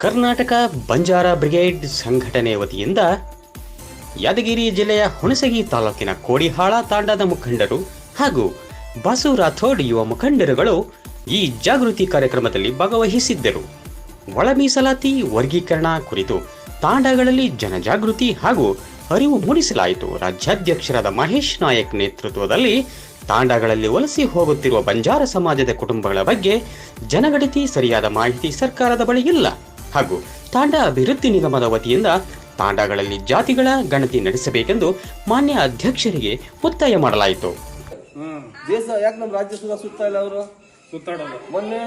Karnataka Banjara brigade ಸಂಘಟನೆ ವತಿಯಿಂದ ಯಾದಗಿರಿ ಜಿಲ್ಲೆಯ ಹುಣಸಗಿ ತಾಲೂಕಿನ ಕೋಡಿಹಾಳ ತಾಂಡದ ಮುಖಂಡರು ಹಾಗೂ ಬಾಸು ರಾಥೋಡ್ ಯುವ ಮುಖಂಡರುಗಳು ಈ ಜಾಗೃತಿ ಕಾರ್ಯಕ್ರಮದಲ್ಲಿ ಭಾಗವಹಿಸಿದ್ದರು. ಒಳ ಮೀಸಲಾತಿ ವರ್ಗೀಕರಣ ಕುರಿತು ತಾಂಡಗಳಲ್ಲಿ ಜನಜಾಗೃತಿ ಹಾಗೂ ಅರಿವು ಮೂಡಿಸಲಾಯಿತು. ರಾಜ್ಯಾಧ್ಯಕ್ಷರಾದ ಮಹೇಶ್ ನಾಯಕ್ ನೇತೃತ್ವದಲ್ಲಿ ತಾಂಡಗಳಲ್ಲಿ ವಲಸೆ ಹೋಗುತ್ತಿರುವ ಬಂಜಾರ ಸಮಾಜದ ಕುಟುಂಬಗಳ ಬಗ್ಗೆ ಜನಗಣತಿ ಸರಿಯಾದ ಮಾಹಿತಿ ಸರ್ಕಾರದ ಬಳಿ ಇಲ್ಲ. ಹಾಗೂ ತಾಂಡ ಅಭಿವೃದ್ಧಿ ನಿಗಮದ ವತಿಯಿಂದ ತಾಂಡಗಳಲ್ಲಿ ಜಾತಿಗಳ ಗಣತಿ ನಡೆಸಬೇಕೆಂದು ಮಾನ್ಯ ಅಧ್ಯಕ್ಷರಿಗೆ ಒತ್ತಾಯ ಮಾಡಲಾಯಿತು. ದೇಶ ಯಾಕೆ ನಮ್ಮ ರಾಜ್ಯ ಸುತ್ತಾ ಇಲ್ಲ ಅವರು? ಸುತ್ತಾಡಲ್ಲ. ಮೊನ್ನೆ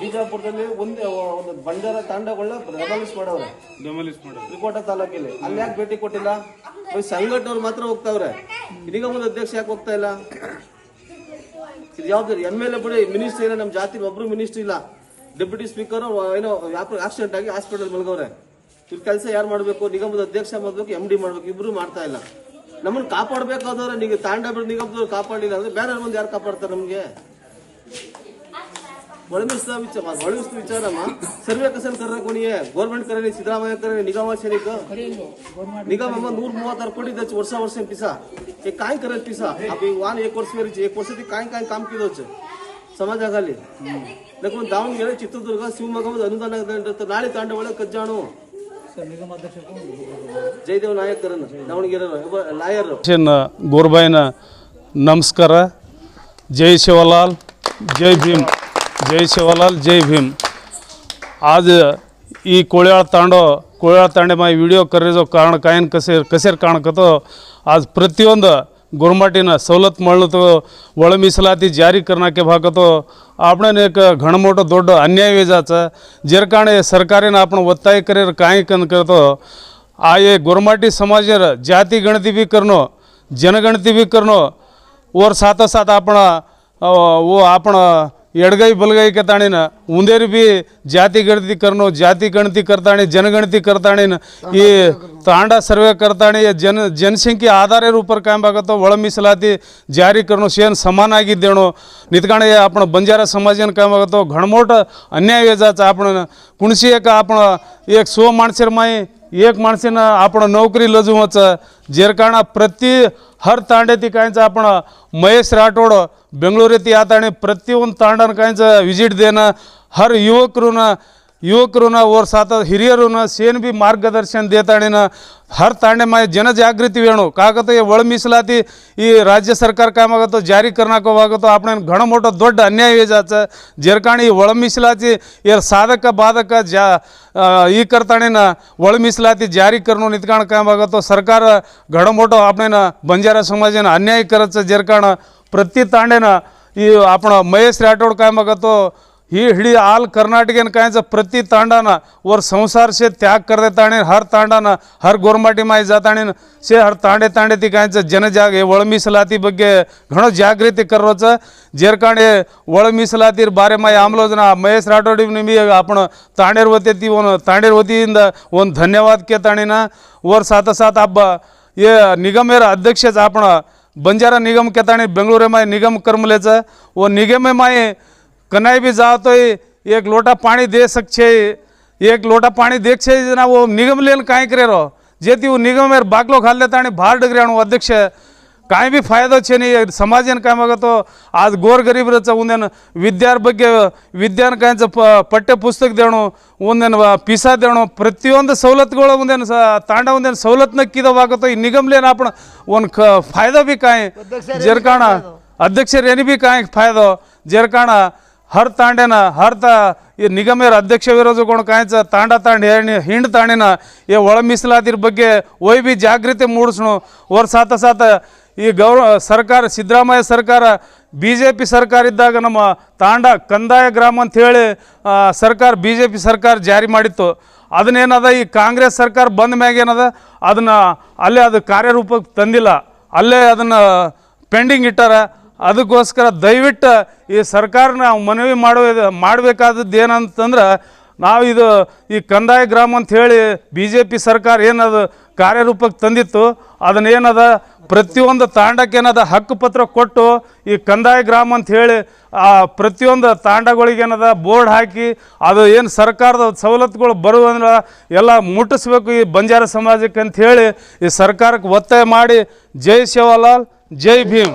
ಬಿಜಾಪುರದಲ್ಲಿ ಒಂದೇ ಒಂದು ಬಂಡಾರ ತಾಂಡಗಳನ್ನ ಡೆಮಾಲಿಸ್ ಮಾಡವ್ರೆ. ಡೆಮಾಲಿಸ್ ಮಾಡೋದು ತ್ರಿಕೋಟ ತಾಲೂಕಲ್ಲಿ. ಅಲ್ಲಿ ಯಾಕೆ ಭೇಟಿ ಕೊಟ್ಟಿಲ್ಲ? ಸಂಘಟನವ್ರು ಮಾತ್ರ ಹೋಗ್ತಾವ್ರೆ. ನಿಗಮದ ಅಧ್ಯಕ್ಷ ಯಾಕೆ ಹೋಗ್ತಾ ಇಲ್ಲ? ಇದು ಯಾವ್ದು ಎಂ ಎಲ್ ಎ ಬಿಡಿ ಮಿನಿಸ್ಟರ್ ಇಲ್ಲ ನಮ್ಮ ಜಾತಿ ಒಬ್ರು ಮಿನಿಸ್ಟರ್ ಇಲ್ಲ. ಡೆಪ್ಯೂಟಿ ಸ್ಪೀಕರ್ ಏನೋ ಆಕ್ಸಿಡೆಂಟ್ ಆಗಿ ಹಾಸ್ಪಿಟಲ್ ಮಲಗವ್ರೆ ಇವ್ರ ಕೆಲಸ ಯಾರು ಮಾಡಬೇಕು? ನಿಗಮದ ಅಧ್ಯಕ್ಷ ಮಾಡಬೇಕು ಎಂ ಡಿ ಮಾಡಬೇಕು, ಇಬ್ರು ಮಾಡ್ತಾ ಇಲ್ಲ. ನಮ್ಮನ್ನ ಕಾಪಾಡಬೇಕಾದ್ರೆ ನೀವು ತಾಂಡ ನಿಗಮದವ್ರು ಕಾಪಾಡಲಿಲ್ಲ ಅಂದ್ರೆ ಬೇರೆ ಮುಂದೆ ಯಾರು ಕಾಪಾಡ್ತಾರೆ ನಮಗೆ? ಒಳಮಿಸ್ತಾ ವಿಚಾರ ಒಳಮಿಸ್ತ ವಿಚಾರಮ್ಮ ಸರ್ವೆ ಕಸನ್ ಕರ್ರ ಕೊಣಿಯೇ ಗೌರ್ಮೆಂಟ್ ಕರಲಿ ಸಿದ್ದರಾಮಯ್ಯ ಕರಲಿ ನಿಗಮ ಶರೀಕ ನಿಗಮ ನೂರ ಮೂವತ್ತಾರು ಕೋಟಿ ದಚ್ಚ ವರ್ಷ ವರ್ಷ ಪಿಸಾ. ಏ, ಕಾಯ್ ಕರಲ್ ಪಿಸಾ. ಅಪ್ಪ ವಾನ್ ಏಕ್ ವರ್ಷ ಏಕ್ ವರ್ಷ ಕಾಯ್ ಕಾಯ್ ಕಾಮ್ ಕಿದೋಚ್ काय काम केलं समाजाखाली देखून ದಾವಣಗೆರೆ ಚಿತ್ರದುರ್ಗ ಶಿವಮೊಗ್ಗದ ಅನುದಾನ ನಾಳೆ ತಾಂಡವಳ ಕಜ್ಜಾಣು ಜಯದೇವ್ ನಾಯಕರನ್ನ ದಾವಣಗೆರೆ ಲಾಯರ್ ಚಿನ್ನ ಗೋರ್ಬಾಯಿನ ನಮಸ್ಕಾರ जय सेवालाल जय भीम जय सेवालाल जय भीम आज ಈ कोळ्याळ तांडो कोळ्याळ तांडे माय व्हिडिओ करायचो कारण कायन कसे कसेर ಕಾಣಕತ್ತೋ आज ಪ್ರತಿಯೊಂದು ગોરમાટીના સવલત મળનું તો વળ મિસલાથી જારી કરી નાખે ભાગ તો આપણને એક ઘણો મોટો દોડો અન્યાય વેજા છે. જેર કારણે સરકારેને આપણો વત્તાય કરે કાંઈ કન કરતો. આ એ ગોરમાટી સમાજે જાતિ ગણતી બી કરનો, જનગણતી બી કરનો, ઓર સાથોસાથ આપણા ઓ આપણા એડગાઈ બલગાઈ કે તાણીને उंदेर भी जाती गणती करणो जाती गणती करताणी जनगणती करताणीन ये तांडा सर्वे करतानी ये जन जनसंख्ये आधारेर उपर कायम वागत वळ मिसलाती जारी करणो सेन समान आगी देणो नितकाने ये आपण बंजारा समाजान कायम वागतो घणमोट अन्याय जा च आपण कुणशी एक आपण एक सो माणसेर माई एक माणसे न आपणो नौकरी लजू च जेरकाण प्रति हर तांडे ती काईंच आपण महेश राठोड बेंगलोर ती आताणी प्रति उनतान काईंच विजिट देन ಹರ್ ಯುವಕರನ್ನ ಯುವಕರನ್ನ ಓರ್ ಸಾತ ಹಿರಿಯರನ್ನ ಸೇನ್ ಬಿ ಮಾರ್ಗದರ್ಶನ ದೇತಾಣಿನ ಹರ್ ತಾಂಡೆ ಮಾ ಜನ ಜಾಗೃತಿ ವೇಣು. ಕಾಕತೆಯ ಒಳ ಮೀಸಲಾತಿ ಈ ರಾಜ್ಯ ಸರ್ಕಾರ ಕಾಮಾಗತ್ತೋ ಜಾರಿ ಕರ್ನಾಟಕವಾಗುತ್ತೋ ಆಪಣೆ ಘಣ ಮೋಟ ದೊಡ್ಡ ಅನ್ಯಾಯ ಜಾಚ ಜರ್ಕಾಣಿ ಒಳ ಮೀಸಲಾತಿ ಏರ್ ಸಾಧಕ ಬಾಧಕ ಜಾ ಈ ಕರ್ತಾಣಿನ ಒಳ ಮೀಸಲಾತಿ ಜಾರಿ ಕರ್ನು ನಿತ್ಕಾಣ ಕಾಮಾಗತ್ತೋ ಸರ್ಕಾರ ಘಣ ಮೋಟ ಆಪಣೆನ ಬಂಜಾರ ಸಮಾಜನ ಅನ್ಯಾಯ ಕರಚ ಜರ್ಕಾಣ ಪ್ರತಿ ತಾಂಡೆನ ಈ ಆಪಣ ಮಹೇಶ್ ರಾಠೋಡ್ ಕಾಮಾಗತ್ತೋ ही हिडी आल कर्नाटकेन कायचं प्रती तांडाना वर संसार से त्याग कर देता आणि हर तांडाना हर गोरमाटी माई जाता आणि से हर तांडे तांडे ती कायचं जनजाग हे वळ बघे बग्गे घणो जागृती करवचं. जेरकांडे वळ मिसलातीर बारे माई आमलोजना. महेश राठोडी मी आपण तांडेर वती ती ओन तांडेर वतींद ओन धन्यवाद केत आणि ना वर साथ साथ आब्बा. ये निगमेर अध्यक्षच आपण बंजारा निगम केत आणि बेंगळुरे माय निगम करमलेचं. व निगमे माये कनाई भी जाओ तो एक लोटा पानी दे सकते एक लोटा पानी देख से जना वो निगम लेन का करे रहो। जे वो निगम मेरे बागलो खा लेता भार डग रहा अध्यक्ष का भी फायदा छे नहीं समाज ने कहीं मगत तो आज गोर गरीब रच उन्हें विद्या बग्य विद्या का प पट्टे पुस्तक देणो उन्हें व पीसा देणो प्रतियो सवलत गोल उन्हें तांडा उन्हें सवलत नक्की तो वागत तो ही निगम लेन आप फायदा भी कहीं जेरकाना अध्यक्ष रेनी भी कहीं फायदा। जेरकाना ಹರ್ ತಾಂಡೆನ ಹರ್ತಾ ಈ ನಿಗಮರ ಅಧ್ಯಕ್ಷ ವಿರೋಧಗೊಂಡು ಕಾಯ್ಚ, ತಾಂಡ ತಾಂಡ ಹಿಂಡ್ ತಾಂಡಿನ ಈ ಒಳ ಮೀಸಲಾತಿರ ಬಗ್ಗೆ ಒಯ್ ಬಿ ಜಾಗೃತಿ ಮೂಡಿಸ್ನು. ಅವ್ರ ಸಾತ ಸಾತ ಈ ಗೌರ, ಸರ್ಕಾರ, ಸಿದ್ದರಾಮಯ್ಯ ಸರ್ಕಾರ ಬಿ ಜೆ ಪಿ ಸರ್ಕಾರ ಇದ್ದಾಗ ನಮ್ಮ ತಾಂಡ ಕಂದಾಯ ಗ್ರಾಮ ಅಂಥೇಳಿ ಸರ್ಕಾರ ಬಿ ಜೆ ಪಿ ಸರ್ಕಾರ ಜಾರಿ ಮಾಡಿತ್ತು. ಅದನ್ನೇನದ, ಈ ಕಾಂಗ್ರೆಸ್ ಸರ್ಕಾರ ಬಂದ ಮ್ಯಾಗೇನದ ಅದನ್ನು ಅಲ್ಲೇ ಅದು ಕಾರ್ಯರೂಪಕ್ಕೆ ತಂದಿಲ್ಲ. ಅಲ್ಲೇ ಅದನ್ನು ಪೆಂಡಿಂಗ್ ಇಟ್ಟಾರ. ಅದಕ್ಕೋಸ್ಕರ ದಯವಿಟ್ಟು ಈ ಸರ್ಕಾರ ನಾವು ಮನವಿ ಮಾಡುವ ಮಾಡಬೇಕಾದದ್ದು ಏನಂತಂದ್ರೆ ನಾವು ಇದು ಈ ಕಂದಾಯ ಗ್ರಾಮ ಅಂತ ಹೇಳಿ ಬಿ ಜೆ ಪಿ ಸರ್ಕಾರ ಏನದು ಕಾರ್ಯರೂಪಕ್ಕೆ ತಂದಿತ್ತು, ಅದನ್ನೇನದ ಪ್ರತಿಯೊಂದು ತಾಂಡಕ್ಕೇನದ ಹಕ್ಕು ಪತ್ರ ಕೊಟ್ಟು ಈ ಕಂದಾಯ ಗ್ರಾಮ ಅಂತ ಹೇಳಿ ಆ ಪ್ರತಿಯೊಂದು ತಾಂಡಗಳಿಗೇನದ ಬೋರ್ಡ್ ಹಾಕಿ ಅದು ಏನು ಸರ್ಕಾರದ ಸವಲತ್ತುಗಳು ಬರುವಂದ್ರೆ ಎಲ್ಲ ಮುಟ್ಟಿಸ್ಬೇಕು ಈ ಬಂಜಾರ ಸಮಾಜಕ್ಕೆ ಅಂತ ಹೇಳಿ ಈ ಸರ್ಕಾರಕ್ಕೆ ಒತ್ತಾಯ ಮಾಡಿ. ಜೈ ಶಿವಲಾಲ್, ಜೈ ಭೀಮ್.